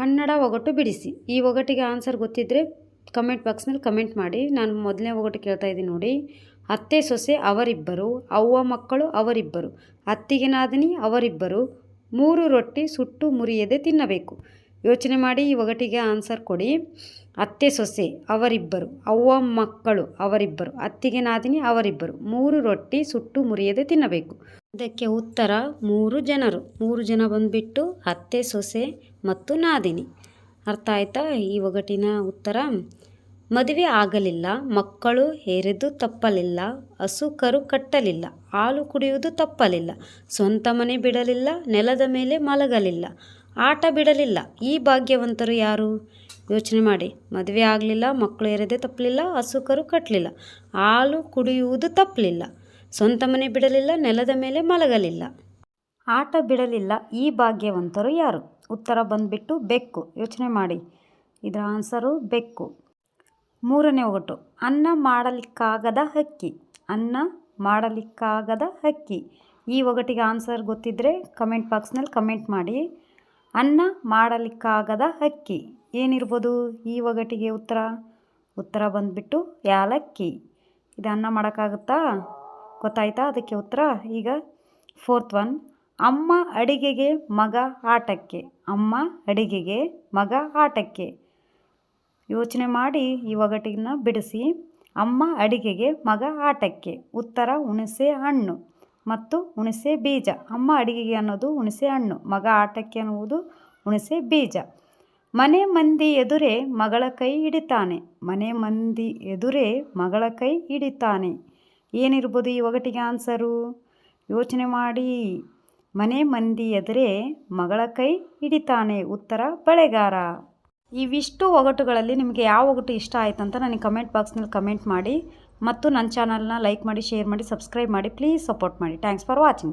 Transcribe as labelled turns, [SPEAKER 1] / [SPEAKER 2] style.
[SPEAKER 1] ಕನ್ನಡ ಒಗಟು ಬಿಡಿಸಿ. ಈ ಒಗಟಿಗೆ ಆನ್ಸರ್ ಗೊತ್ತಿದ್ದರೆ ಕಮೆಂಟ್ ಬಾಕ್ಸ್ನಲ್ಲಿ ಕಮೆಂಟ್ ಮಾಡಿ. ನಾನು ಮೊದಲನೇ ಒಗಟು ಕೇಳ್ತಾ ಇದ್ದೀನಿ ನೋಡಿ. ಅತ್ತೆ, ಸೊಸೆ ಅವರಿಬ್ಬರು, ಅವ್ವ ಮಕ್ಕಳು ಅವರಿಬ್ಬರು, ಅತ್ತಿಗೆ ನಾದಿನಿ ಅವರಿಬ್ಬರು, ಮೂರು ರೊಟ್ಟಿ ಸುಟ್ಟು ಮುರಿಯದೆ ತಿನ್ನಬೇಕು. ಯೋಚನೆ ಮಾಡಿ ಈ ಒಗಟಿಗೆ ಆನ್ಸರ್ ಕೊಡಿ. ಅತ್ತೆ, ಸೊಸೆ, ಅವರಿಬ್ಬರು, ಅವ್ವ ಮಕ್ಕಳು, ಅವರಿಬ್ಬರು, ಅತ್ತಿಗೆ ನಾದಿನಿ, ಅವರಿಬ್ಬರು, ಮೂರು ರೊಟ್ಟಿ ಸುಟ್ಟು ಮುರಿಯದೆ ತಿನ್ನಬೇಕು. ಇದಕ್ಕೆ ಉತ್ತರ, ಮೂರು ಜನರು. ಮೂರು ಜನ ಬಂದುಬಿಟ್ಟು ಅತ್ತೆ, ಸೊಸೆ ಮತ್ತು ನಾದಿನಿ. ಅರ್ಥ ಆಯ್ತಾ? ಈ ಒಗಟಿನ ಉತ್ತರ, ಮದುವೆ ಆಗಲಿಲ್ಲ, ಮಕ್ಕಳು ಹೆರೆದು ತಪ್ಪಲಿಲ್ಲ ಹಸು ಕರು ಕಟ್ಟಲಿಲ್ಲ, ಹಾಲು ಕುಡಿಯುವುದು ತಪ್ಪಲಿಲ್ಲ, ಸ್ವಂತ ಮನೆ ಬಿಡಲಿಲ್ಲ, ನೆಲದ ಮೇಲೆ ಮಲಗಲಿಲ್ಲ ಆಟ ಬಿಡಲಿಲ್ಲ. ಈ ಭಾಗ್ಯವಂತರು ಯಾರು? ಯೋಚನೆ ಮಾಡಿ. ಮದುವೆ ಆಗಲಿಲ್ಲ, ಮಕ್ಕಳು ಹೇರದೆ ತಪ್ಪಲಿಲ್ಲ, ಹಸುಕರು ಕಟ್ಟಲಿಲ್ಲ ಹಾಲು ಕುಡಿಯುವುದು ತಪ್ಪಲಿಲ್ಲ. ಸ್ವಂತ ಮನೆ ಬಿಡಲಿಲ್ಲ, ನೆಲದ ಮೇಲೆ ಮಲಗಲಿಲ್ಲ. ಆಟ ಬಿಡಲಿಲ್ಲ, ಈ ಭಾಗ್ಯವಂತರು ಯಾರು? ಉತ್ತರ ಬಂದುಬಿಟ್ಟು ಬೆಕ್ಕು. ಯೋಚನೆ ಮಾಡಿ. ಇದರ ಆನ್ಸರು ಬೆಕ್ಕು. ಮೂರನೇ ಒಗಟು. ಅನ್ನ ಮಾಡಲಿಕ್ಕಾಗದ ಹಕ್ಕಿ. ಅನ್ನ ಮಾಡಲಿಕ್ಕಾಗದ ಹಕ್ಕಿ. ಈ ಒಗಟಿಗೆ ಆನ್ಸರ್ ಗೊತ್ತಿದ್ದರೆ ಕಮೆಂಟ್ ಬಾಕ್ಸ್ನಲ್ಲಿ ಕಮೆಂಟ್ ಮಾಡಿ. ಅನ್ನ ಮಾಡಲಿಕ್ಕಾಗದ ಅಕ್ಕಿ. ಏನಿರ್ಬೋದು? ಈ ಒಗಟಿಗೆ ಉತ್ತರ. ಉತ್ತರ ಬಂದುಬಿಟ್ಟು ಯಾಲಕ್ಕಿ. ಇದು ಅನ್ನ ಮಾಡೋಕ್ಕಾಗುತ್ತಾ? ಗೊತ್ತಾಯ್ತಾ ಅದಕ್ಕೆ ಉತ್ತರ? ಈಗ ಫೋರ್ತ್ ಒನ್. ಅಮ್ಮ ಅಡಿಗೆಗೆ, ಮಗ ಆಟಕ್ಕೆ. ಅಮ್ಮ ಅಡಿಗೆಗೆ, ಮಗ ಆಟಕ್ಕೆ. ಯೋಚನೆ ಮಾಡಿ ಈ ಒಗಟಿನ ಬಿಡಿಸಿ. ಅಮ್ಮ ಅಡಿಗೆಗೆ, ಮಗ ಆಟಕ್ಕೆ. ಉತ್ತರ ಹುಣಸೆ ಹಣ್ಣು. ಮತ್ತು ಹುಣಸೆ ಬೀಜ. ಅಮ್ಮ ಅಡಿಗೆಗೆ ಅನ್ನೋದು ಹುಣಸೆ ಹಣ್ಣು, ಮಗ ಆಟಕ್ಕೆ ಅನ್ನುವುದು ಹುಣಸೆ ಬೀಜ. ಮನೆ ಮಂದಿ ಎದುರೇ ಮಗಳ ಕೈ ಹಿಡಿತಾನೆ. ಮನೆ ಮಂದಿ ಎದುರೇ ಮಗಳ ಕೈ ಹಿಡಿತಾನೆ. ಏನಿರ್ಬೋದು ಈ ಒಗಟಿಗೆ ಆನ್ಸರು ಯೋಚನೆ ಮಾಡಿ. ಮನೆ ಮಂದಿ ಎದುರೇ ಮಗಳ ಕೈ ಹಿಡಿತಾನೆ. ಉತ್ತರ, ಬಳೆಗಾರ. ಇವಿಷ್ಟು ಒಗಟುಗಳಲ್ಲಿ ನಿಮಗೆ ಯಾವ ಒಗಟು ಇಷ್ಟ ಆಯಿತು ಅಂತ ನನಗೆ ಕಮೆಂಟ್ ಬಾಕ್ಸ್ನಲ್ಲಿ ಕಮೆಂಟ್ ಮಾಡಿ. ಮತ್ತು ನನ್ನ ಚಾನಲ್ನ ಲೈಕ್ ಮಾಡಿ, ಶೇರ್ ಮಾಡಿ, ಸಬ್ಸ್ಕ್ರೈಬ್ ಮಾಡಿ ಪ್ಲೀಸ್ ಸಪೋರ್ಟ್ ಮಾಡಿ. Thanks for watching